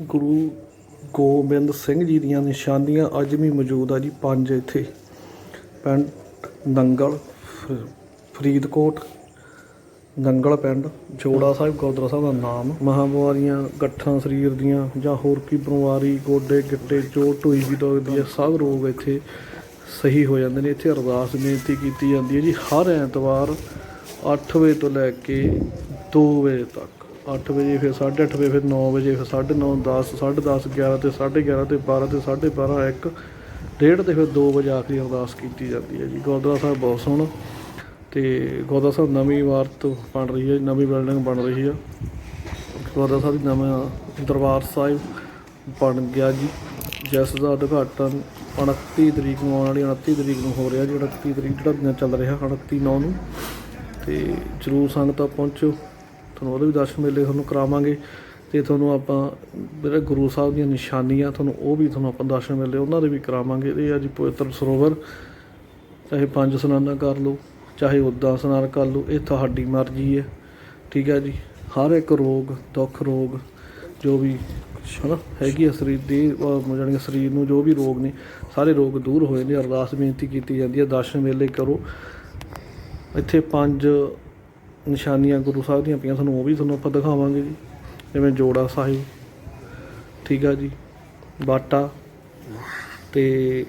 ਗੁਰੂ ਗੋਬਿੰਦ ਸਿੰਘ ਜੀ ਦੀਆਂ ਨਿਸ਼ਾਨੀਆਂ ਅੱਜ ਵੀ ਮੌਜੂਦ ਆ ਜੀ, ਪੰਜ ਇੱਥੇ। ਪਿੰਡ ਨੰਗਲ, ਫ- ਫਰੀਦਕੋਟ, ਨੰਗਲ ਪਿੰਡ, ਜੋੜਾ ਸਾਹਿਬ ਗੁਰਦੁਆਰਾ ਸਾਹਿਬ ਦਾ ਨਾਮ। ਮਹਾਂਬੀਮਾਰੀਆਂ ਗੱਠਾਂ ਸਰੀਰ ਦੀਆਂ, ਜਾਂ ਹੋਰ ਕੀ ਬਿਮਾਰੀ, ਗੋਡੇ, ਗਿੱਟੇ ਜੋ ਢੋਈ ਵੀ ਲੱਗਦੀ ਹੈ ਸਭ ਰੋਗ ਇੱਥੇ ਸਹੀ ਹੋ ਜਾਂਦੇ ਨੇ, ਇੱਥੇ ਅਰਦਾਸ ਬੇਨਤੀ ਕੀਤੀ ਜਾਂਦੀ ਹੈ ਜੀ, ਹਰ ਐਤਵਾਰ 8 ਵਜੇ ਤੋਂ ਲੈ ਕੇ 2 ਵਜੇ ਤੱਕ। 8 ਵਜੇ, ਫਿਰ 8:30 ਵਜੇ, ਫਿਰ 9 ਵਜੇ, ਫਿਰ 9:30 10 10:30 11 ਤੇ 11:30 ਤੇ 12 ਤੇ 12:30 1 ਡੇਢ ਤੇ ਫਿਰ 2 ਵਜੇ ਆਖਰੀ ਅਰਦਾਸ ਕੀਤੀ ਜਾਂਦੀ ਹੈ ਜੀ। ਗੁਰਦੁਆਰਾ ਸਾਹਿਬ ਬਹੁਤ ਸੋਹਣਾ ਤੇ ਗੁਰਦੁਆਰਾ ਸਾਹਿਬ ਨਵੀਂ ਇਮਾਰਤ ਬਣ ਰਹੀ ਹੈ, ਨਵੀਂ ਬਿਲਡਿੰਗ ਬਣ ਰਹੀ ਹੈ। ਗੁਰਦੁਆਰਾ ਸਾਹਿਬ ਦੀ ਨਵਾਂ ਦਰਬਾਰ ਸਾਹਿਬ ਬਣ ਗਿਆ ਜੀ। ਜਿਸ ਦਾ ਉਦਘਾਟਨ 29 ਤਰੀਕ ਨੂੰ ਆਉਣ ਵਾਲੀ 29 ਤਰੀਕ ਨੂੰ ਹੋ ਰਿਹਾ ਜਿਹੜਾ 29 ਤਰੀਕ ਜਿਹੜਾ ਚੱਲ ਰਿਹਾ 29 9 ਨੂੰ। ਤੇ ਜਰੂਰ ਸੰਗਤਾਂ ਪਹੁੰਚੋ। ਤੁਹਾਨੂੰ ਉਹਦੇ ਵੀ ਦਰਸ਼ਨ ਮੇਲੇ ਤੁਹਾਨੂੰ ਕਰਾਵਾਂਗੇ ਤੇ ਤੁਹਾਨੂੰ ਆਪਾਂ ਜਿਹੜੇ ਗੁਰੂ ਸਾਹਿਬ ਦੀਆਂ ਨਿਸ਼ਾਨੀਆਂ ਤੁਹਾਨੂੰ ਉਹ ਵੀ ਤੁਹਾਨੂੰ ਆਪਾਂ ਦਰਸ਼ਨ ਮੇਲੇ ਉਹਨਾਂ ਦੇ ਵੀ ਕਰਾਵਾਂਗੇ। ਇਹ ਆ ਜੀ ਪਵਿੱਤਰ ਸਰੋਵਰ। ਚਾਹੇ ਪੰਜ ਇਸ਼ਨਾਨਾਂ ਕਰ ਲਓ, ਚਾਹੇ ਉਦਾਂ ਸਨਾਨ ਕਰ ਲਓ, ਇਹ ਤੁਹਾਡੀ ਮਰਜ਼ੀ ਹੈ। ਠੀਕ ਹੈ ਜੀ? ਹਰ ਇੱਕ ਰੋਗ, ਦੁੱਖ ਰੋਗ, ਜੋ ਵੀ ਹਨਾ, ਹੈਗੀ ਆ ਸਰੀਰ ਦੀ ਜਾਣੀ ਕਿ ਸਰੀਰ ਨੂੰ ਜੋ ਵੀ ਰੋਗ ਨੇ, ਸਾਰੇ ਰੋਗ ਦੂਰ ਹੋਏ ਨੇ। ਅਰਦਾਸ ਬੇਨਤੀ ਕੀਤੀ ਜਾਂਦੀ ਹੈ, ਦਰਸ਼ਨ ਵੇਲੇ ਕਰੋ। ਇੱਥੇ ਪੰਜ ਨਿਸ਼ਾਨੀਆਂ ਗੁਰੂ ਸਾਹਿਬ ਦੀਆਂ ਪਈਆਂ, ਤੁਹਾਨੂੰ ਉਹ ਵੀ ਤੁਹਾਨੂੰ ਆਪਾਂ ਦਿਖਾਵਾਂਗੇ ਜੀ। ਜਿਵੇਂ ਜੋੜਾ ਸਾਹਿਬ, ਠੀਕ ਆ ਜੀ, ਬਾਟਾ ਤੇ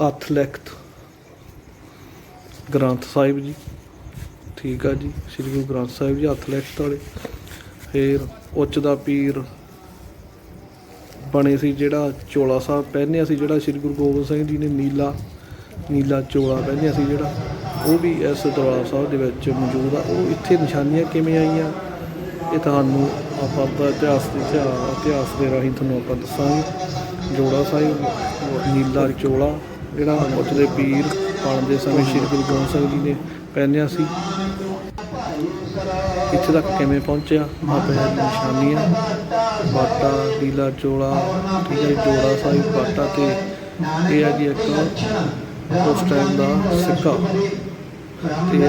ਹੱਥ ਲਿਖਤ ਗ੍ਰੰਥ ਸਾਹਿਬ ਜੀ, ਠੀਕ ਆ ਜੀ, ਸ੍ਰੀ ਗੁਰੂ ਗ੍ਰੰਥ ਸਾਹਿਬ ਜੀ ਹੱਥ ਲਿਖਤ ਵਾਲੇ। ਫਿਰ ਉੱਚ ਦਾ ਪੀਰ ਬਣੇ ਸੀ ਜਿਹੜਾ ਚੋਲਾ ਸਾਹਿਬ ਪਹਿਨਿਆ ਸੀ, ਜਿਹੜਾ ਸ੍ਰੀ ਗੁਰੂ ਗੋਬਿੰਦ ਸਿੰਘ ਜੀ ਨੇ ਨੀਲਾ ਨੀਲਾ ਚੋਲਾ ਪਹਿਨਿਆ ਸੀ ਜਿਹੜਾ। ਉਹ ਵੀ ਇਸ ਦਰਬਾਰ ਸਾਹਿਬ ਦੇ ਵਿੱਚ ਮੌਜੂਦ ਆ। ਉਹ ਇੱਥੇ ਨਿਸ਼ਾਨੀਆਂ ਕਿਵੇਂ ਆਈਆਂ? ਇਹ ਤੁਹਾਨੂੰ ਆਪਾਂ ਦਾ ਇਤਿਹਾਸ ਦੇ ਇਤਿਹਾਸ ਦੇ ਰਾਹੀਂ ਤੁਹਾਨੂੰ ਆਪਾਂ ਦੱਸਾਂਗੇ। ਜੋੜਾ ਸਾਹਿਬ, ਨੀਲਾ ਚੋਲਾ, ਜਿਹੜਾ ਉੱਥੇ ਪੀਰ ਬਣਦੇ ਸਮੇਂ ਸ੍ਰੀ ਗੁਰੂ ਗੋਬਿੰਦ ਸਿੰਘ ਜੀ ਨੇ ਪਹਿਨਿਆ ਸੀ। ਇੱਥੇ ਤੱਕ ਕਿਵੇਂ ਪਹੁੰਚਿਆ? ਮਾਪੇ ਦੀਆਂ ਨਿਸ਼ਾਨੀਆਂ, ਬਾਟਾ, ਨੀਲਾ ਚੋਲਾ, ਠੀਕ ਹੈ ਜੋੜਾ ਸਾਹਿਬ, ਬਾਟਾ ਤੇ ਇਹ ਆ ਜੀ ਇੱਕ ਉਸ ਟਾਈਮ ਦਾ ਸਿੱਕਾ। ਤੇ ਜੀ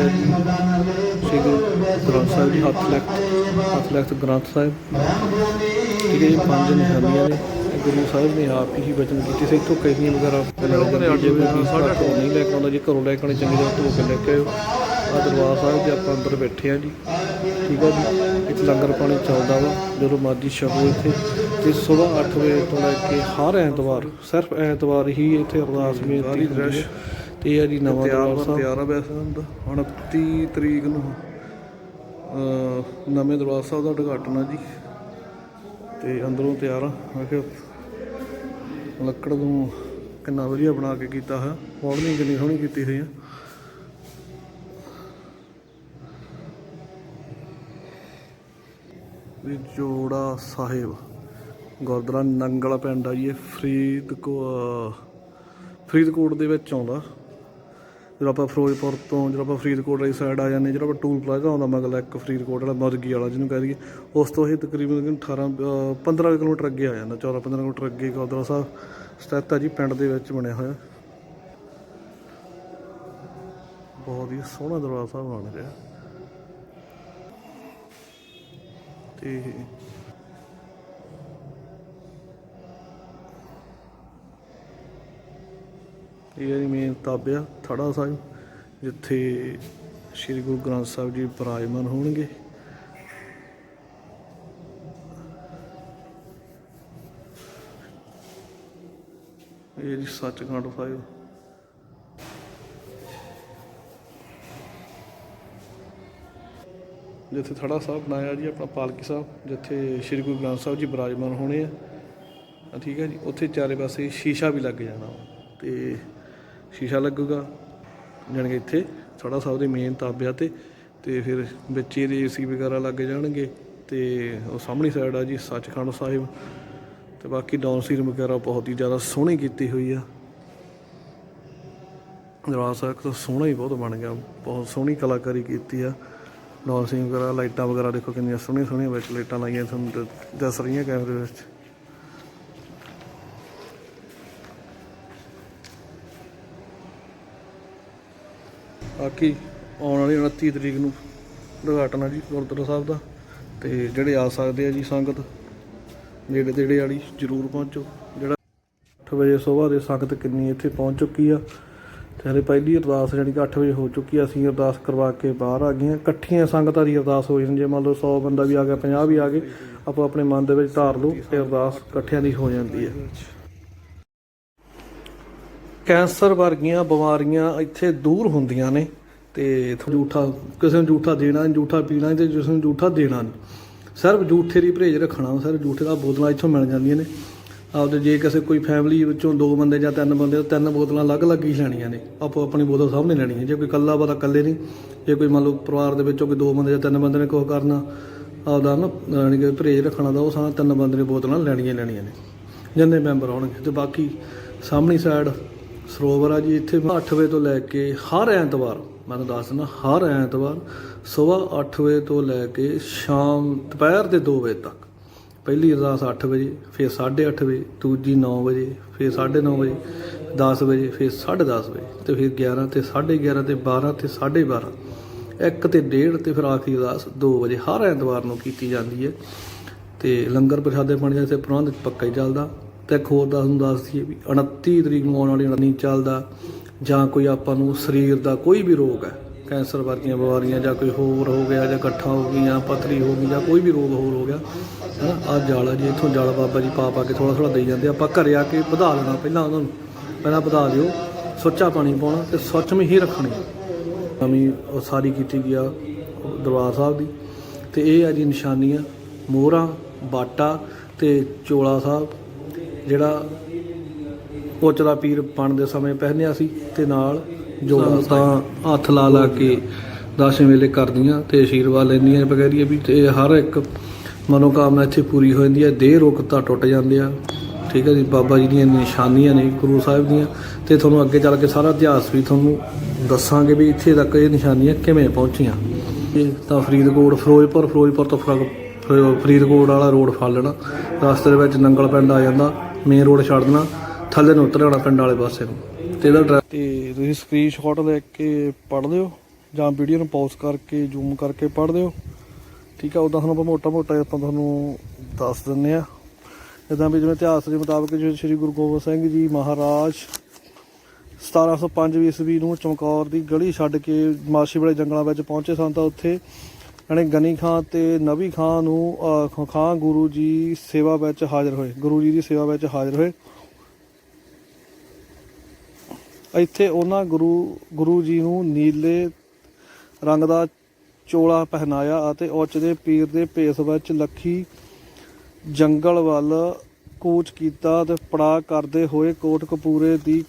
ਸ੍ਰੀ ਗੁਰੂ ਗ੍ਰੰਥ ਸਾਹਿਬ ਜੀ ਹੱਥ ਲਿਖਤ ਹੱਥ ਲਿਖਤ ਗ੍ਰੰਥ ਸਾਹਿਬ। ਠੀਕ ਹੈ ਜੀ ਪੰਜ ਨਿਸ਼ਾਨੀਆਂ ਨੇ। ਗੁਰੂ ਸਾਹਿਬ ਨੇ ਆਪ ਹੀ ਬਚਨ ਕੀਤੇ ਸੀ। ਇੱਥੋਂ ਕਹੀਆਂ ਵਗੈਰਾ ਪਹਿਲਾਂ ਜਿਵੇਂ ਵੀ ਸਾਡਾ ਘਰੋਂ ਨਹੀਂ ਲੈ ਕੇ ਆਉਂਦਾ ਜੇ। ਘਰੋਂ ਲੈ ਕੇ ਆਉਣੀ ਚੰਗੀ ਤਰ੍ਹਾਂ ਧੋ ਕੇ ਲੈ ਕੇ ਆਇਓ। ਆ ਦਰਬਾਰ ਸਾਹਿਬ ਦੇ ਆਪਾਂ ਅੰਦਰ ਬੈਠੇ ਆ ਜੀ। ਠੀਕ ਆ ਜੀ। ਇੱਕ ਲੰਗਰ ਪਾਣੀ ਚੱਲਦਾ ਵਾ ਜਦੋਂ ਮਰਜ਼ੀ ਛਕੋ ਇੱਥੇ। ਤੇ ਸਵੇਰ 8 ਵਜੇ ਤੋਂ ਲੈ ਕੇ ਹਰ ਐਤਵਾਰ ਸਿਰਫ ਐਤਵਾਰ ਹੀ ਇੱਥੇ ਅਰਦਾਸ ਹੁੰਦੀ ਹੈ। ਤੇ ਇਹ ਆ ਜੀ ਨਵਾਂ ਦਰਬਾਰ ਸਾਹਿਬ। ਤਿਆਰ ਆ ਵੈਸੇ ਹੁੰਦਾ 29 ਤਰੀਕ ਨੂੰ ਨਵੇਂ ਦਰਬਾਰ ਸਾਹਿਬ ਦਾ ਉਦਘਾਟਨ ਆ ਜੀ। ਤੇ ਅੰਦਰੋਂ ਤਿਆਰ ਆ। ਮੈਂ ਕਿਹਾ ਲੱਕੜ ਨੂੰ ਕਿੰਨਾ ਵਧੀਆ ਬਣਾ ਕੇ ਕੀਤਾ ਹੈ ਮੋਡਲਿੰਗ ਕਿੰਨੀ ਸੋਹਣੀ ਕੀਤੀ ਹੋਈ ਆ। ਇਹ ਜੋੜਾ ਸਾਹਿਬ ਗੁਰਦੁਆਰਾ ਨੰਗਲ ਪਿੰਡ ਆ ਜੀ ਇਹ ਫਰੀਦਕੋ ਫਰੀਦਕੋਟ ਦੇ ਵਿੱਚ ਆਉਂਦਾ। ਜਦੋਂ ਆਪਾਂ ਫਿਰੋਜ਼ਪੁਰ ਤੋਂ, ਜਦੋਂ ਆਪਾਂ ਫਰੀਦਕੋਟ ਵਾਲੀ ਸਾਈਡ ਆ ਜਾਂਦੇ ਜਦੋਂ ਆਪਾਂ ਟੂਲ ਪਲਾਜ਼ਾ ਆਉਂਦਾ ਮਗਲਾ ਇੱਕ ਫਰੀਦਕੋਟ ਵਾਲਾ, ਮੁਰਗੀ ਵਾਲਾ ਜਿਹਨੂੰ ਕਹਿ ਦਈਏ, ਉਸ ਤੋਂ ਇਹ ਤਕਰੀਬਨ 18 ਅਹ 15 ਕਿਲੋਮੀਟਰ ਅੱਗੇ ਆ ਜਾਂਦਾ 14 15 ਕਿਲੋਮੀਟਰ ਅੱਗੇ ਗੁਰਦੁਆਰਾ ਸਾਹਿਬ, ਸਥਿਤ ਆ ਜੀ, ਪਿੰਡ ਦੇ ਵਿੱਚ ਬਣਿਆ ਹੋਇਆ। ਬਹੁਤ ਹੀ ਸੋਹਣਾ ਦਰਬਾਰ ਸਾਹਿਬ ਬਣ ਰਿਹਾ। ਤੇ ਇਹ ਹੈ ਮੇਨ ਤਾਬਿਆ ਥੜਾ ਸਾਹਿਬ, ਜਿੱਥੇ ਸ੍ਰੀ ਗੁਰੂ ਗ੍ਰੰਥ ਸਾਹਿਬ ਜੀ ਵਿਰਾਜਮਾਨ ਹੋਣਗੇ ਇਹ ਜੀ ਸੱਚਖੰਡ ਸਾਹਿਬ ਜਿੱਥੇ ਥੜਾ ਸਾਹਿਬ ਬਣਾਇਆ ਜੀ ਆਪਣਾ ਪਾਲਕੀ ਸਾਹਿਬ, ਜਿੱਥੇ ਸ੍ਰੀ ਗੁਰੂ ਗ੍ਰੰਥ ਸਾਹਿਬ ਜੀ ਵਿਰਾਜਮਾਨ ਹੋਣੇ ਆ ਠੀਕ ਹੈ ਜੀ, ਉੱਥੇ ਚਾਰੇ ਪਾਸੇ ਸ਼ੀਸ਼ਾ ਵੀ ਲੱਗ ਜਾਣਾ ਵਾ। ਤੇ ਸ਼ੀਸ਼ਾ ਲੱਗੂਗਾ। ਜਾਣੀ ਕਿ ਇੱਥੇ ਥੜਾ ਸਾਹਿਬ ਦੇ ਮੇਨ ਤਾਬਿਆ ਤੇ ਤੇ ਫਿਰ ਵਿੱਚ ਇਹਦੇ ਏਸੀ ਵਗੈਰਾ ਲੱਗ ਜਾਣਗੇ ਤੇ ਉਹ ਸਾਹਮਣੀ ਸਾਈਡ ਆ ਜੀ, ਸੱਚਖੰਡ ਸਾਹਿਬ। ਤੇ ਬਾਕੀ ਡਾਊਨ ਸੀਰ ਵਗੈਰਾ ਬਹੁਤ ਹੀ ਜ਼ਿਆਦਾ ਸੋਹਣੀ ਕੀਤੀ ਹੋਈ ਆ। ਦਰਬਾਰ ਸਾਹਿਬ ਤਾਂ ਸੋਹਣਾ ਹੀ ਬਹੁਤ ਬਣ ਗਿਆ, ਬਹੁਤ ਸੋਹਣੀ ਕਲਾਕਾਰੀ ਕੀਤੀ ਆ। ਡਾਊਨ ਸੀਰ ਵਗੈਰਾ, ਲਾਈਟਾਂ ਵਗੈਰਾ ਦੇਖੋ ਕਿੰਨੀਆਂ ਸੋਹਣੀਆਂ ਸੋਹਣੀਆਂ ਵਿੱਚ ਲਾਈਟਾਂ ਲਾਈਆਂ ਤੁਹਾਨੂੰ ਦ- ਦੱਸ ਰਹੀਆਂ ਕੈਮਰੇ ਵਿੱਚ। ਬਾਕੀ ਆਉਣ ਵਾਲੀ 29 ਤਰੀਕ ਨੂੰ ਉਦਘਾਟਨ ਆ ਜੀ ਗੁਰਦੁਆਰਾ ਸਾਹਿਬ ਦਾ ਤੇ ਜਿਹੜੇ ਆ ਸਕਦੇ ਆ ਜੀ ਸੰਗਤ, ਨੇੜੇ ਤੇੜੇ ਵਾਲੀ ਜਰੂਰ ਪਹੁੰਚੋ। ਜਿਹੜਾ 8 ਵਜੇ ਸਵੇਰ ਦੇ ਸੰਗਤ ਕਿੰਨੀ ਇੱਥੇ ਪਹੁੰਚ ਚੁੱਕੀ ਆ, ਤੇ ਹਲੇ ਪਹਿਲੀ ਅਰਦਾਸ ਜਾਣੀ ਕਿ 8 ਵਜੇ ਹੋ ਚੁੱਕੀ ਆ, ਅਸੀਂ ਅਰਦਾਸ ਕਰਵਾ ਕੇ ਬਾਹਰ ਆ ਗਏ ਹਾਂ ਇਕੱਠੀਆਂ ਸੰਗਤਾਂ ਦੀ ਅਰਦਾਸ ਹੋ ਜਾਂਦੀ ਜੇ ਮੰਨ ਲਓ 100 ਬੰਦਾ ਵੀ ਆ ਗਿਆ 50 ਵੀ ਆ ਗਏ, ਆਪੋ ਆਪਣੇ ਮਨ ਦੇ ਵਿੱਚ ਧਾਰ ਲਓ ਤੇ ਅਰਦਾਸ ਇਕੱਠਿਆਂ ਦੀ ਹੋ ਜਾਂਦੀ ਹੈ ਕੈਂਸਰ ਵਰਗੀਆਂ ਬਿਮਾਰੀਆਂ ਇੱਥੇ ਦੂਰ ਹੁੰਦੀਆਂ ਨੇ ਤੇ ਝੂਠਾ ਕਿਸੇ ਨੂੰ ਝੂਠਾ ਦੇਣਾ ਨਹੀਂ ਝੂਠਾ ਪੀਣਾ ਨਹੀਂ ਤੇ ਕਿਸੇ ਨੂੰ ਝੂਠਾ ਦੇਣਾ ਨਹੀਂ। ਸਿਰਫ ਝੂਠੇ ਦੀ ਪਰਹੇਜ਼ ਰੱਖਣਾ, ਸਿਰਫ ਝੂਠੇ ਦਾ ਬੋਤਲਾਂ ਇੱਥੋਂ ਮਿਲ ਜਾਂਦੀਆਂ ਨੇ। ਆਪਦੇ ਜੇ ਕਿਸੇ ਕੋਈ ਫੈਮਿਲੀ ਵਿੱਚੋਂ ਦੋ ਬੰਦੇ ਜਾਂ ਤਿੰਨ ਬੰਦੇ ਤਾਂ ਤਿੰਨ ਬੋਤਲਾਂ ਅਲੱਗ-ਅਲੱਗ ਹੀ ਲੈਣੀਆਂ ਨੇ। ਆਪੋ ਆਪਣੀ ਬੋਤਲ ਸਾਹਮਣੇ ਲੈਣੀ ਹੈ। ਜੇ ਕੋਈ ਇਕੱਲਾ ਵਾ ਤਾਂ ਇਕੱਲੇ ਨਹੀਂ, ਜੇ ਕੋਈ ਮੰਨ ਲਓ ਪਰਿਵਾਰ ਦੇ ਵਿੱਚੋਂ ਕੋਈ ਦੋ ਬੰਦੇ ਜਾਂ ਤਿੰਨ ਬੰਦੇ ਨੇ ਕੁਛ ਕਰਨਾ, ਆਪਦਾ ਨਾ, ਯਾਨੀ ਕਿ ਪਰਹੇਜ਼ ਰੱਖਣਾ ਦਾ ਉਹ ਸਾਰਾ ਤਿੰਨ ਬੰਦੇ ਨੇ ਬੋਤਲਾਂ ਲੈਣੀਆਂ ਹੀ ਲੈਣੀਆਂ ਨੇ। ਜਿੰਨੇ ਮੈਂਬਰ ਹੋਣਗੇ ਤੇ ਬਾਕੀ ਸਾਹਮਣੀ ਸਾਈਡ ਸਰੋਵਰ ਆ ਜੀ, ਇੱਥੇ 8 ਵਜੇ ਤੋਂ ਲੈ ਕੇ ਹਰ ਐਤਵਾਰ, ਮੈਂ ਤੁਹਾਨੂੰ ਦੱਸ ਦਿੰਦਾ ਹਰ ਐਤਵਾਰ ਸਵੇਰ 8 ਵਜੇ ਤੋਂ ਲੈ ਕੇ ਸ਼ਾਮ, ਦੁਪਹਿਰ ਦੇ 2 ਵਜੇ ਤੱਕ। ਪਹਿਲੀ ਅਰਦਾਸ 8 ਵਜੇ, ਫਿਰ 8:30 ਵਜੇ, ਦੂਜੀ 9 ਵਜੇ, ਫਿਰ 9:30 ਵਜੇ 10 ਵਜੇ, ਫਿਰ 10:30 ਵਜੇ ਤੇ ਫਿਰ 11 ਤੇ 11:30 ਤੇ 12 ਤੇ 12:30 ਇੱਕ ਤੇ ਡੇਢ ਤੇ ਫਿਰ ਆਖਰੀ ਅਰਦਾਸ 2 ਵਜੇ, ਹਰ ਐਤਵਾਰ ਨੂੰ ਕੀਤੀ ਜਾਂਦੀ ਹੈ। ਤੇ ਲੰਗਰ ਪ੍ਰਸ਼ਾਦੇ ਪਾਣੀ ਦਾ ਇੱਥੇ ਪ੍ਰਬੰਧ ਪੱਕਾ ਹੀ ਚੱਲਦਾ। ਤੇ ਇੱਕ ਹੋਰ ਦੱਸ ਨੂੰ ਦੱਸ ਦਈਏ ਵੀ 29 ਤਰੀਕ ਨੂੰ ਆਉਣ ਵਾਲੀ ਨਹੀਂ ਚੱਲਦਾ, ਜਾਂ ਕੋਈ ਆਪਾਂ ਨੂੰ ਸਰੀਰ ਦਾ ਕੋਈ ਵੀ ਰੋਗ ਹੈ, ਕੈਂਸਰ ਵਰਗੀਆਂ ਬਿਮਾਰੀਆਂ ਜਾਂ ਕੋਈ ਹੋਰ ਹੋ ਗਿਆ ਜਾਂ ਇਕੱਠਾ ਹੋ ਗਈਆਂ ਪਥਰੀ ਹੋ ਗਈ ਜਾਂ ਕੋਈ ਵੀ ਰੋਗ ਹੋਰ ਹੋ ਗਿਆ, ਹਨਾ? ਆ ਜਾਲਾ ਜੀ, ਇੱਥੋਂ ਜਾਲਾ ਬਾਬਾ ਜੀ ਪਾ ਪਾ ਕੇ ਥੋੜਾ ਥੋੜਾ ਦੇਈ ਜਾਂਦੇ ਆਪਾਂ ਘਰੇ ਆ ਕੇ ਵਧਾ ਲੈਣਾ ਪਹਿਲਾਂ ਉਹਨਾਂ ਨੂੰ, ਪਹਿਲਾਂ ਵਧਾ ਦਿਓ, ਸੁੱਚਾ ਪਾਣੀ ਪਾਉਣਾ ਤੇ ਸੁੱਚਮੀ ਹੀ ਰੱਖਣੀ। ਨਵੀਂ ਉਹ ਸਾਰੀ ਕੀਤੀ ਗਿਆ ਦਰਬਾਰ ਸਾਹਿਬ ਦੀ। ਤੇ ਇਹ ਆ ਜੀ ਨਿਸ਼ਾਨੀਆਂ, ਮੋਹਰਾਂ, ਬਾਟਾ ਤੇ ਚੋਲਾ ਸਾਹਿਬ ਜਿਹੜਾ ਉੱਚ ਦਾ ਪੀਰ ਬਣਦੇ ਸਮੇਂ ਪਹਿਨਿਆ ਸੀ ਤੇ ਨਾਲ ਜੋੜਾ ਤਾਂ ਹੱਥ ਲਾ ਲਾ ਕੇ ਦਸ਼ਮ ਵੇਲੇ ਕਰਦੀਆਂ ਤੇ ਆਸ਼ੀਰਵਾਦ ਲੈਂਦੀਆਂ ਬਗੈਰੀ ਵੀ ਤੇ ਹਰ ਇੱਕ ਮਨੋਕਾਮਨਾ ਇੱਥੇ ਪੂਰੀ ਹੋ ਜਾਂਦੀ ਹੈ। ਦੇਹ ਰੋਗ ਤਾਂ ਟੁੱਟ ਜਾਂਦੇ ਆ। ਠੀਕ ਹੈ ਜੀ ਬਾਬਾ ਜੀ ਦੀਆਂ ਨਿਸ਼ਾਨੀਆਂ ਨੇ ਗੁਰੂ ਸਾਹਿਬ ਦੀਆਂ ਤੇ ਤੁਹਾਨੂੰ ਅੱਗੇ ਚੱਲ ਕੇ ਸਾਰਾ ਇਤਿਹਾਸ ਵੀ ਤੁਹਾਨੂੰ ਦੱਸਾਂਗੇ ਵੀ ਇੱਥੇ ਤੱਕ ਇਹ ਨਿਸ਼ਾਨੀਆਂ ਕਿਵੇਂ ਪਹੁੰਚੀਆਂ। ਇਹ ਤਾਂ ਫਰੀਦਕੋਟ ਫਿਰੋਜ਼ਪੁਰ ਫਿਰੋਜ਼ਪੁਰ ਤੋਂ ਫਰੀਦਕੋਟ ਵਾਲਾ ਰੋਡ ਫੜ ਲੈਣਾ। ਰਸਤੇ ਦੇ ਵਿੱਚ ਨੰਗਲ ਪਿੰਡ ਆ ਜਾਂਦਾ। ਮੇਨ ਰੋਡ ਛੱਡ ਦੇਣਾ। ਥੱਲੇ ਨੂੰ ਉਤਰ ਜਾਣਾ ਪਿੰਡ ਵਾਲੇ ਪਾਸੇ ਨੂੰ। ਤੇ ਇਹਦਾ ਡਰਾ- ਤੇ ਤੁਸੀਂ ਸਕਰੀਨਸ਼ਾਟ ਲੈ ਕੇ ਪੜ੍ਹ ਲਿਓ ਜਾਂ ਵੀਡੀਓ ਨੂੰ ਪੌਜ਼ ਕਰਕੇ ਜ਼ੂਮ ਕਰਕੇ ਪੜ੍ਹ ਲਿਓ ਠੀਕ ਆ ਉਦਾਂ ਤੁਹਾਨੂੰ ਆਪਾਂ ਮੋਟਾ ਮੋਟਾ ਆਪਾਂ ਤੁਹਾਨੂੰ ਦੱਸ ਦਿੰਨੇ ਆ। ਜਿੱਦਾਂ ਵੀ ਜਿਵੇਂ ਇਤਿਹਾਸ ਦੇ ਮੁਤਾਬਕ ਜਿਵੇਂ ਸ੍ਰੀ ਗੁਰੂ ਗੋਬਿੰਦ ਸਿੰਘ ਜੀ ਮਹਾਰਾਜ 1705 ਈਸਵੀ ਨੂੰ ਚਮਕੌਰ ਦੀ ਗਲੀ ਛੱਡ ਕੇ ਮਾਸ਼ੀ ਵਾਲੇ ਜੰਗਲਾਂ ਵਿੱਚ ਪਹੁੰਚੇ ਸਨ ਤਾਂ ਉੱਥੇ ਯਾਨੀ ਗਨੀ ਖਾਂ ਤੇ ਨਵੀ ਖਾਂ ਨੂੰ ਖਾਂ ਗੁਰੂ ਜੀ ਸੇਵਾ ਵਿੱਚ ਹਾਜ਼ਰ ਹੋਏ। ਗੁਰੂ ਜੀ ਦੀ ਸੇਵਾ ਵਿੱਚ ਹਾਜ਼ਰ ਹੋਏ। ਇੱਥੇ ਉਹਨਾਂ ਗੁਰੂ ਗੁਰੂ ਜੀ ਨੂੰ ਨੀਲੇ ਰੰਗ ਦਾ ਚੋਲਾ ਪਹਿਨਾਇਆ ਅਤੇ ਉੱਚ ਦੇ ਪੀਰ ਦੇ ਭੇਸ ਵਿੱਚ ਲੱਖੀ ਜੰਗਲ ਵੱਲ ਕੂਚ ਕੀਤਾ ਤੇ ਪੜਾ ਕਰਦੇ ਹੋਏ ਕੋਟ ਕਪੂਰੇ ਦੀ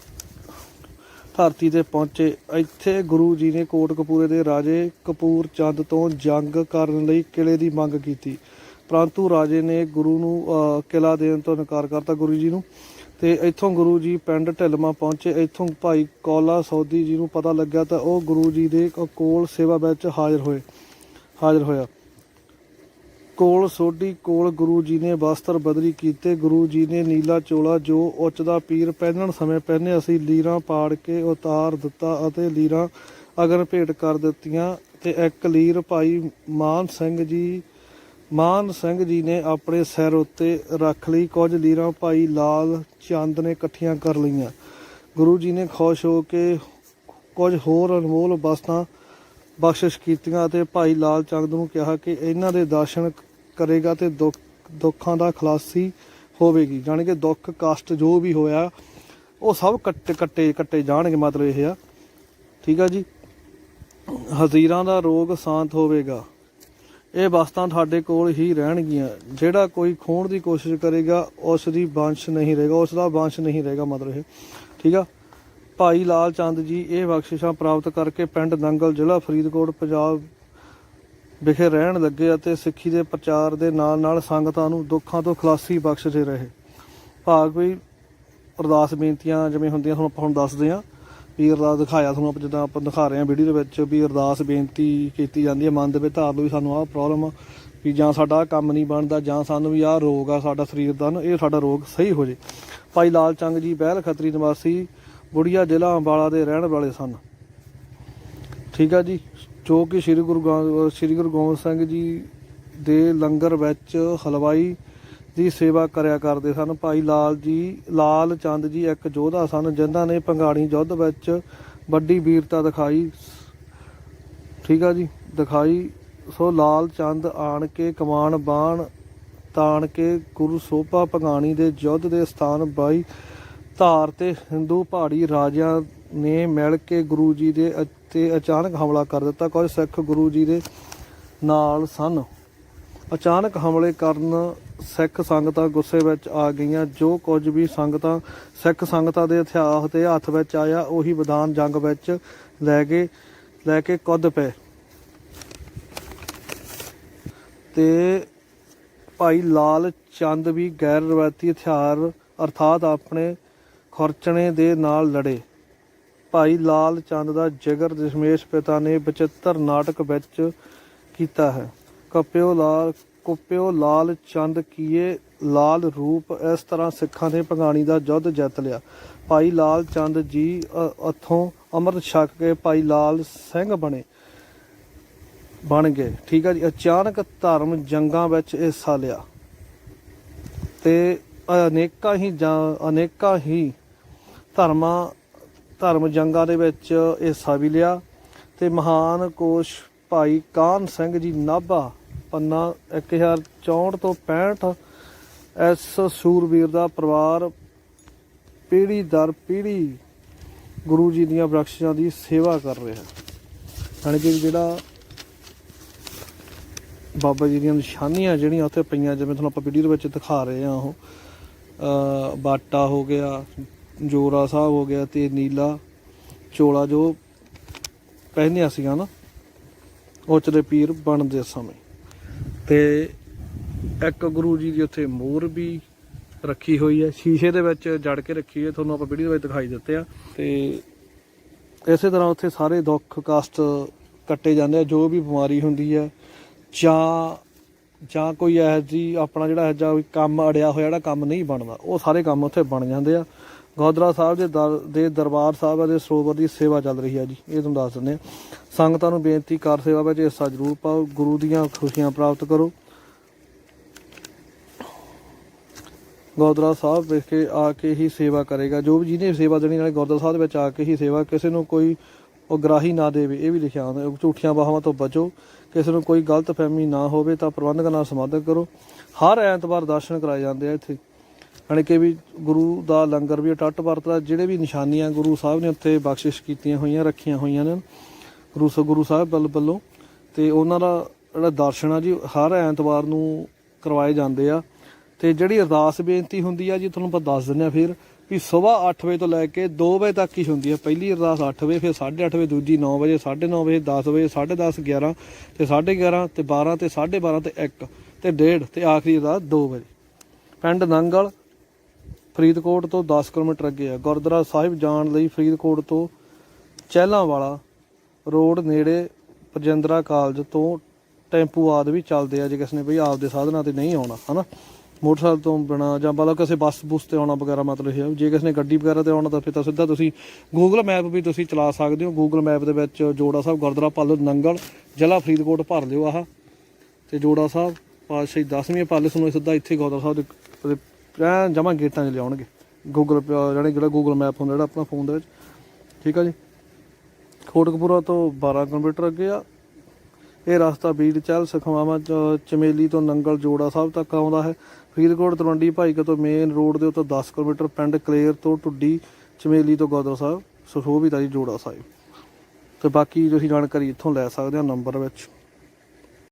ਧਰਤੀ ਤੇ ਪਹੁੰਚੇ। ਇੱਥੇ ਗੁਰੂ ਜੀ ਨੇ ਕੋਟ ਕਪੂਰੇ ਦੇ ਰਾਜੇ ਕਪੂਰ ਚੰਦ ਤੋਂ ਜੰਗ ਕਰਨ ਲਈ ਕਿਲੇ ਦੀ ਮੰਗ ਕੀਤੀ। ਪਰੰਤੂ ਰਾਜੇ ਨੇ ਗੁਰੂ ਨੂੰ ਅਹ, ਕਿਲਾ ਦੇਣ ਤੋਂ ਇਨਕਾਰ ਕਰਤਾ ਗੁਰੂ ਜੀ ਨੂੰ ਤੇ ਇੱਥੋਂ ਗੁਰੂ ਜੀ ਪਿੰਡ ਢਿਲਮਾ ਪਹੁੰਚੇ। ਇੱਥੋਂ ਭਾਈ ਕੌਲਾ ਸੌਦੀ ਜੀ ਨੂੰ ਪਤਾ ਲੱਗਿਆ ਤਾਂ ਉਹ ਗੁਰੂ ਜੀ ਦੇ ਕ- ਕੋਲ ਸੇਵਾ ਵਿੱਚ ਹਾਜ਼ਰ ਹੋਏ ਹਾਜ਼ਰ ਹੋਇਆ। ਕੋਲ ਸੋਢੀ ਕੋਲ ਗੁਰੂ ਜੀ ਨੇ ਵਸਤਰ ਬਦਲੀ ਕੀਤੇ। ਗੁਰੂ ਜੀ ਨੇ ਨੀਲਾ ਚੋਲਾ ਜੋ ਉੱਚ ਦਾ ਪੀਰ ਪਹਿਨਣ ਸਮੇਂ ਪਹਿਨੇ ਅਸੀਂ ਲੀਰਾਂ ਪਾੜ ਕੇ ਉਤਾਰ ਦਿੱਤਾ ਅਤੇ ਲੀਰਾਂ ਅਗਨ ਭੇਟ ਕਰ ਦਿੱਤੀਆਂ ਤੇ ਇੱਕ ਲੀਰ ਭਾਈ ਮਾਨ ਸਿੰਘ ਜੀ, ਮਾਨ ਸਿੰਘ ਜੀ ਨੇ ਆਪਣੇ ਸਿਰ ਉੱਤੇ ਰੱਖ ਲਈ। ਕੁਝ ਲੀਰਾਂ ਭਾਈ ਲਾਲ ਚੰਦ ਨੇ ਇਕੱਠੀਆਂ ਕਰ ਲਈਆਂ। ਗੁਰੂ ਜੀ ਨੇ ਖੁਸ਼ ਹੋ ਕੇ ਕੁਝ ਹੋਰ ਅਨਮੋਲ ਵਸਤਾਂ ਬਖਸ਼ਿਸ਼ ਕੀਤੀਆਂ ਅਤੇ ਭਾਈ ਲਾਲ ਚੰਦ ਨੂੰ ਕਿਹਾ ਕਿ ਇਹਨਾਂ ਦੇ ਦਰਸ਼ਨ ਕਰੇਗਾ ਤੇ ਦੁੱਖ, ਦੁੱਖਾਂ ਦਾ ਖਲਾਸੀ ਹੋਵੇਗੀ। ਜਾਣੀ ਕਿ ਦੁੱਖ, ਕਸ਼ਟ ਜੋ ਵੀ ਹੋਇਆ, ਉਹ ਸਭ ਕੱਟੇ ਕੱਟੇ ਕੱਟੇ ਜਾਣਗੇ ਮਤਲਬ ਇਹ ਆ। ਠੀਕ ਆ ਜੀ? ਹਜ਼ੀਰਾਂ ਦਾ ਰੋਗ ਸ਼ਾਂਤ ਹੋਵੇਗਾ। ਇਹ ਵਸਤਾਂ ਤੁਹਾਡੇ ਕੋਲ ਹੀ ਰਹਿਣਗੀਆਂ। ਜਿਹੜਾ ਕੋਈ ਖੋਣ ਦੀ ਕੋਸ਼ਿਸ਼ ਕਰੇਗਾ, ਉਸ ਦੀ ਵੰਸ਼ ਨਹੀਂ ਰਹੇਗਾ, ਉਸ ਦਾ ਵੰਸ਼ ਨਹੀਂ ਰਹੇਗਾ ਮਤਲਬ ਇਹ। ਠੀਕ ਆ? ਭਾਈ ਲਾਲ ਚੰਦ ਜੀ, ਇਹ ਬਖਸ਼ਿਸ਼ਾਂ ਪ੍ਰਾਪਤ ਕਰਕੇ ਪਿੰਡ ਦੰਗਲ ਜ਼ਿਲ੍ਹਾ ਫਰੀਦਕੋਟ, ਪੰਜਾਬ ਵਿਖੇ ਰਹਿਣ ਲੱਗੇ ਅਤੇ ਸਿੱਖੀ ਦੇ ਪ੍ਰਚਾਰ ਦੇ ਨਾਲ ਨਾਲ ਸੰਗਤਾਂ ਨੂੰ ਦੁੱਖਾਂ ਤੋਂ ਖਲਾਸੀ ਬਖਸ਼ਦੇ ਰਹੇ। ਭਾਗ ਵੀ ਅਰਦਾਸ ਬੇਨਤੀਆਂ ਜਿਵੇਂ ਹੁੰਦੀਆਂ, ਤੁਹਾਨੂੰ ਆਪਾਂ ਹੁਣ ਦੱਸਦੇ ਹਾਂ ਵੀ ਅਰਦਾਸ ਦਿਖਾਇਆ ਤੁਹਾਨੂੰ ਆਪਾਂ ਜਿੱਦਾਂ ਆਪਾਂ ਦਿਖਾ ਰਹੇ ਹਾਂ ਵੀਡੀਓ ਦੇ ਵਿੱਚ ਵੀ ਅਰਦਾਸ ਬੇਨਤੀ ਕੀਤੀ ਜਾਂਦੀ ਹੈ, ਮਨ ਦੇ ਵਿੱਚ ਧਾਰ ਲਓ ਵੀ ਸਾਨੂੰ ਆਹ ਪ੍ਰੋਬਲਮ ਆ ਵੀ ਜਾਂ ਸਾਡਾ ਆਹ ਕੰਮ ਨਹੀਂ ਬਣਦਾ ਜਾਂ ਸਾਨੂੰ ਵੀ ਆਹ ਰੋਗ ਆ ਸਾਡਾ ਸਰੀਰ ਦਾ, ਨਾ ਇਹ ਸਾਡਾ ਰੋਗ ਸਹੀ ਹੋ ਜੇ। ਭਾਈ ਲਾਲ ਚੰਗ ਜੀ ਬਹਿਲ ਖੱਤਰੀ ਨਿਵਾਸੀ, ਬੁੜੀਆ ਜ਼ਿਲ੍ਹਾ ਅੰਬਾਲਾ ਦੇ ਰਹਿਣ ਵਾਲੇ ਸਨ। ਠੀਕ ਆ ਜੀ। ਜੋ ਕਿ ਸ੍ਰੀ ਗੁਰੂ ਗੋ- ਸ੍ਰੀ ਗੁਰੂ ਗੋਬਿੰਦ ਸਿੰਘ ਜੀ ਦੇ ਲੰਗਰ ਵਿੱਚ ਹਲਵਾਈ ਦੀ ਸੇਵਾ ਕਰਿਆ ਕਰਦੇ ਸਨ। ਭਾਈ ਲਾਲ ਜੀ, ਲਾਲ ਚੰਦ ਜੀ ਇੱਕ ਯੋਧਾ ਸਨ, ਜਿਨ੍ਹਾਂ ਨੇ ਪੰਗਾਣੀ ਯੁੱਧ ਵਿੱਚ ਵੱਡੀ ਵੀਰਤਾ ਦਿਖਾਈ। ਠੀਕ ਆ ਜੀ, ਦਿਖਾਈ। ਸੋ ਲਾਲ ਚੰਦ ਆਣ ਕੇ ਕਮਾਨ ਬਾਣ ਤਾਣ ਕੇ ਗੁਰੂ ਸੋਭਾ ਪੰਗਾਣੀ ਦੇ ਯੁੱਧ ਦੇ ਸਥਾਨ ਬਾਈ ਧਾਰ ਤੇ ਹਿੰਦੂ ਪਹਾੜੀ ਰਾਜਿਆਂ ਨੇ ਮਿਲ ਕੇ ਗੁਰੂ ਜੀ ਦੇ ਅਤੇ ਅਚਾਨਕ ਹਮਲਾ ਕਰ ਦਿੱਤਾ। ਕੁਝ ਸਿੱਖ ਗੁਰੂ ਜੀ ਦੇ ਨਾਲ ਸਨ। ਅਚਾਨਕ ਹਮਲੇ ਕਾਰਨ ਸਿੱਖ ਸੰਗਤਾਂ ਗੁੱਸੇ ਵਿੱਚ ਆ ਗਈਆਂ। ਜੋ ਕੁਝ ਵੀ ਸੰਗਤਾਂ ਸਿੱਖ ਸੰਗਤਾਂ ਦੇ ਹਥਿਆਰ ਤੇ ਹੱਥ ਵਿੱਚ ਆਇਆ, ਉਹੀ ਵਿਧਾਨ ਜੰਗ ਵਿੱਚ ਲੈ ਕੇ ਲੈ ਕੇ ਕੁੱਦ ਪਏ। ਤੇ ਭਾਈ ਲਾਲ ਚੰਦ ਵੀ ਗੈਰ ਰਵਾਇਤੀ ਹਥਿਆਰ ਅਰਥਾਤ ਆਪਣੇ ਖੁਰਚਣੇ ਦੇ ਨਾਲ ਲੜੇ। ਭਾਈ ਲਾਲ ਚੰਦ ਦਾ ਜਿਗਰ ਦਸ਼ਮੇਸ਼ ਪਿਤਾ ਨੇ 75 ਨਾਟਕ ਵਿੱਚ ਕੀਤਾ ਹੈ। ਕਪਿਓ ਲਾਲ, ਕੁਪਿਓ ਲਾਲ ਚੰਦ ਕੀਏ ਲਾਲ ਰੂਪ, ਇਸ ਤਰ੍ਹਾਂ ਸਿੱਖਾਂ ਨੇ ਭੰਗਾਣੀ ਦਾ ਯੁੱਧ ਜਿੱਤ ਲਿਆ। ਭਾਈ ਲਾਲ ਚੰਦ ਜੀ, ਅ- ਉੱਥੋਂ ਅੰਮ੍ਰਿਤ ਛਕ ਕੇ ਭਾਈ ਲਾਲ ਸਿੰਘ ਬਣੇ, ਬਣ ਗਏ। ਠੀਕ ਹੈ ਜੀ, ਅਚਾਨਕ ਧਰਮ ਜੰਗਾਂ ਵਿੱਚ ਹਿੱਸਾ ਲਿਆ। ਤੇ ਅਨੇਕਾਂ ਹੀ ਅਨੇਕਾਂ ਹੀ ਧਰਮਾਂ ਧਰਮ ਜੰਗਾਂ ਦੇ ਵਿੱਚ ਹਿੱਸਾ ਵੀ ਲਿਆ ਤੇ ਮਹਾਨ ਕੋਸ਼ ਭਾਈ ਕਾਨ ਸਿੰਘ ਜੀ ਨਾਭਾ ਪੰਨਾ 1064 ਤੋਂ 65 ਇਸ ਸੂਰਵੀਰ ਦਾ ਪਰਿਵਾਰ ਪੀੜ੍ਹੀ ਦਰ ਪੀੜ੍ਹੀ ਗੁਰੂ ਜੀ ਦੀਆਂ ਬਖਸ਼ਿਸ਼ਾਂ ਦੀ ਸੇਵਾ ਕਰ ਰਿਹਾ ਯਾਨੀ ਕਿ ਜਿਹੜਾ ਬਾਬਾ ਜੀ ਦੀਆਂ ਨਿਸ਼ਾਨੀਆਂ ਜਿਹੜੀਆਂ ਉੱਥੇ ਪਈਆਂ, ਜਿਵੇਂ ਤੁਹਾਨੂੰ ਆਪਾਂ ਵੀਡੀਓ ਦੇ ਵਿੱਚ ਦਿਖਾ ਰਹੇ ਆ ਉਹ ਬਾਟਾ ਹੋ ਗਿਆ ਜੋਰਾ ਸਾਹਿਬ ਹੋ ਗਿਆ ਤੇ ਨੀਲਾ ਚੋਲਾ ਜੋ ਪਹਿਨਿਆ ਸੀਗਾ ਨਾ ਉੱਚ ਪੀਰ ਬਣਦੇ ਸਮੇਂ। ਤੇ ਇੱਕ ਗੁਰੂ ਜੀ ਦੀ ਉੱਥੇ ਮੋਰ ਵੀ ਰੱਖੀ ਹੋਈ ਹੈ। ਸ਼ੀਸ਼ੇ ਦੇ ਵਿੱਚ ਜੜ ਕੇ ਰੱਖੀ ਹੈ। ਤੁਹਾਨੂੰ ਆਪਾਂ ਵੀਡੀਓ ਵਿੱਚ ਦਿਖਾਈ ਦਿੱਤੇ ਆ। ਤੇ ਇਸੇ ਤਰ੍ਹਾਂ ਉੱਥੇ ਸਾਰੇ ਦੁੱਖ ਕਸ਼ਟ ਕੱਟੇ ਜਾਂਦੇ ਆ। ਜੋ ਵੀ ਬਿਮਾਰੀ ਹੁੰਦੀ ਹੈ, ਜਾਂ ਜਾਂ ਕੋਈ ਇਹੋ ਜੀ ਆਪਣਾ ਜਿਹੜਾ ਇਹੋ ਜਿਹਾ ਕੋਈ ਕੰਮ ਅੜਿਆ ਹੋਇਆ ਜਿਹੜਾ ਕੰਮ ਨਹੀਂ ਬਣਦਾ, ਉਹ ਸਾਰੇ ਕੰਮ ਉੱਥੇ ਬਣ ਜਾਂਦੇ ਆ। ਗੋਦਰਾ ਸਾਹਿਬ ਦੇ ਦਰ ਦੇ ਦਰਬਾਰ ਸਾਹਿਬ ਦੇ ਸਰੋਵਰ ਦੀ ਸੇਵਾ ਚੱਲ ਰਹੀ ਹੈ ਜੀ, ਇਹ ਤੁਹਾਨੂੰ ਦੱਸ ਦਿੰਦੇ ਆ ਸੰਗਤਾਂ ਨੂੰ ਬੇਨਤੀ ਕਰ ਸੇਵਾ ਵਿੱਚ ਹਿੱਸਾ ਜ਼ਰੂਰ ਪਾਓ, ਗੁਰੂ ਦੀਆਂ ਖੁਸ਼ੀਆਂ ਪ੍ਰਾਪਤ ਕਰੋ। ਗੁਰਦੁਆਰਾ ਸਾਹਿਬ ਵਿਖੇ ਆ ਕੇ ਹੀ ਸੇਵਾ ਕਰੇਗਾ। ਜੋ ਵੀ ਜਿਹਨੇ ਸੇਵਾ ਦੇਣੀ, ਨਾਲੇ ਗੁਰਦੁਆਰਾ ਸਾਹਿਬ ਦੇ ਵਿੱਚ ਆ ਕੇ ਹੀ ਸੇਵਾ, ਕਿਸੇ ਨੂੰ ਕੋਈ ਉਗਰਾਹੀ ਨਾ ਦੇਵੇ, ਇਹ ਵੀ ਲਿਖਿਆ ਹੁੰਦਾ ਝੂਠੀਆਂ ਬਾਹਾਂ ਤੋਂ ਬਚੋ, ਕਿਸੇ ਨੂੰ ਕੋਈ ਗਲਤ ਫਹਿਮੀ ਨਾ ਹੋਵੇ ਤਾਂ ਪ੍ਰਬੰਧਕਾਂ ਨਾਲ ਸੰਵਾਦਕ ਕਰੋ। ਹਰ ਐਤਵਾਰ ਦਰਸ਼ਨ ਕਰਾਏ ਜਾਂਦੇ ਆ ਇੱਥੇ। ਯਾਨੀ ਕਿ ਵੀ ਗੁਰੂ ਦਾ ਲੰਗਰ ਵੀ ਟੱਟ ਵਰਤਦਾ, ਜਿਹੜੇ ਵੀ ਨਿਸ਼ਾਨੀਆਂ ਗੁਰੂ ਸਾਹਿਬ ਨੇ ਉੱਥੇ ਬਖਸ਼ਿਸ਼ ਕੀਤੀਆਂ ਹੋਈਆਂ, ਰੱਖੀਆਂ ਹੋਈਆਂ ਨੇ, ਗੁਰੂ ਸ, ਗੁਰੂ ਸਾਹਿਬ ਵੱਲ ਵੱਲੋਂ, ਤੇ ਉਹਨਾਂ ਦਾ ਜਿਹੜਾ ਦਰਸ਼ਨ ਆ ਜੀ, ਹਰ ਐਤਵਾਰ ਨੂੰ ਕਰਵਾਏ ਜਾਂਦੇ ਆ। ਤੇ ਜਿਹੜੀ ਅਰਦਾਸ ਬੇਨਤੀ ਹੁੰਦੀ ਆ ਜੀ, ਤੁਹਾਨੂੰ ਆਪਾਂ ਦੱਸ ਦਿੰਦੇ ਆ ਫਿਰ, ਵੀ ਸਵੇਰ 8 ਵਜੇ ਤੋਂ ਲੈ ਕੇ 2 ਵਜੇ ਤੱਕ ਹੀ ਹੁੰਦੀ ਹੈ ਪਹਿਲੀ ਅਰਦਾਸ 8 ਵਜੇ, ਫਿਰ 8:30 ਵਜੇ, ਦੂਜੀ 9 ਵਜੇ 9:30 ਵਜੇ 10 ਵਜੇ 10:30 11 ਤੇ 11:30 ਤੇ 12 ਤੇ 12:30 ਤੇ 1 ਤੇ 1:30 ਤੇ ਆਖਰੀ ਅਰਦਾਸ 2 ਵਜੇ। ਪਿੰਡ ਨੰਗਲ ਫਰੀਦਕੋਟ ਤੋਂ 10 ਕਿਲੋਮੀਟਰ ਅੱਗੇ ਆ। ਗੁਰਦੁਆਰਾ ਸਾਹਿਬ ਜਾਣ ਲਈ ਫਰੀਦਕੋਟ ਤੋਂ ਚਹਿਲਾਂ ਵਾਲਾ ਰੋਡ ਨੇੜੇ ਪ੍ਰਜੰਦਰਾ ਕਾਲਜ ਤੋਂ ਟੈਂਪੂ ਆਦ ਵੀ ਚੱਲਦੇ ਆ ਜੇ ਕਿਸੇ ਨੇ ਬਈ ਆਪਦੇ ਸਾਧਨਾਂ ਤੇ ਨਹੀਂ ਆਉਣਾ, ਹਨਾ? ਮੋਟਰਸਾਈਕਲ ਤੋਂ ਬਿਨਾ ਜਾਂ ਮਤਲਬ ਕਿਸੇ ਬੱਸ ਬੁੱਸ ਤੇ ਆਉਣਾ ਵਗੈਰਾ ਮਤਲਬ ਇਹ ਜੇ ਕਿਸੇ ਨੇ ਗੱਡੀ ਵਗੈਰਾ ਤੇ ਆਉਣਾ ਤਾਂ ਫਿਰ ਤਾਂ ਸਿੱਧਾ ਤੁਸੀਂ ਗੂਗਲ ਮੈਪ ਵੀ ਤੁਸੀਂ ਚਲਾ ਸਕਦੇ ਹੋ। ਗੂਗਲ ਮੈਪ ਦੇ ਵਿੱਚ ਜੋੜਾ ਸਾਹਿਬ ਗੁਰਦੁਆਰਾ ਪਾਲੋ ਨੰਗਲ ਜ਼ਿਲ੍ਹਾ ਫਰੀਦਕੋਟ ਭਰ ਲਿਓ ਆਹ। ਤੇ ਜੋੜਾ ਸਾਹਿਬ ਪਾਤਸ਼ਾਹੀ 10ਵੀਂ ਪਾਲੇ ਤੁਹਾਨੂੰ ਸਿੱਧਾ ਇੱਥੇ ਗੁਰਦੁਆਰਾ ਸਾਹਿਬ ਦੇ ਐਨ ਜਮਾ ਗੇਟਾਂ 'ਚ ਲਿਆਉਣਗੇ। ਗੂਗਲ ਜਿਹੜੇ ਜਿਹੜਾ ਗੂਗਲ ਮੈਪ ਹੁੰਦਾ, ਜਿਹੜਾ ਆਪਣਾ ਫੋਨ ਦੇ ਵਿੱਚ। ਠੀਕ ਆ ਜੀ? ਕੋਟਕਪੂਰਾ ਤੋਂ 12 ਕਿਲੋਮੀਟਰ ਅੱਗੇ ਆ। ਇਹ ਰਸਤਾ ਬੀੜ ਚੱਲ ਸਖਵਾਵਾ ਚਮੇਲੀ ਤੋਂ ਨੰਗਲ, ਜੋੜਾ ਸਾਹਿਬ ਤੱਕ ਆਉਂਦਾ ਹੈ। ਫਰੀਦਕੋਟ, ਤਲਵੰਡੀ, ਭਾਈਕਾ ਤੋਂ ਮੇਨ ਰੋਡ ਦੇ ਉੱਤੇ 10 ਕਿਲੋਮੀਟਰ ਪਿੰਡ ਕਲੇਰ ਤੋਂ ਟੁੱਡੀ, ਚਮੇਲੀ ਤੋਂ ਗੁਰਦੁਆਰਾ ਸਾਹਿਬ ਸੁਸ਼ੋਭਿਤ ਜੀ ਜੋੜਾ ਸਾਹਿਬ। ਤੇ ਬਾਕੀ ਤੁਸੀਂ ਜਾਣਕਾਰੀ ਇੱਥੋਂ ਲੈ ਸਕਦੇ ਹੋ ਨੰਬਰ ਵਿੱਚ।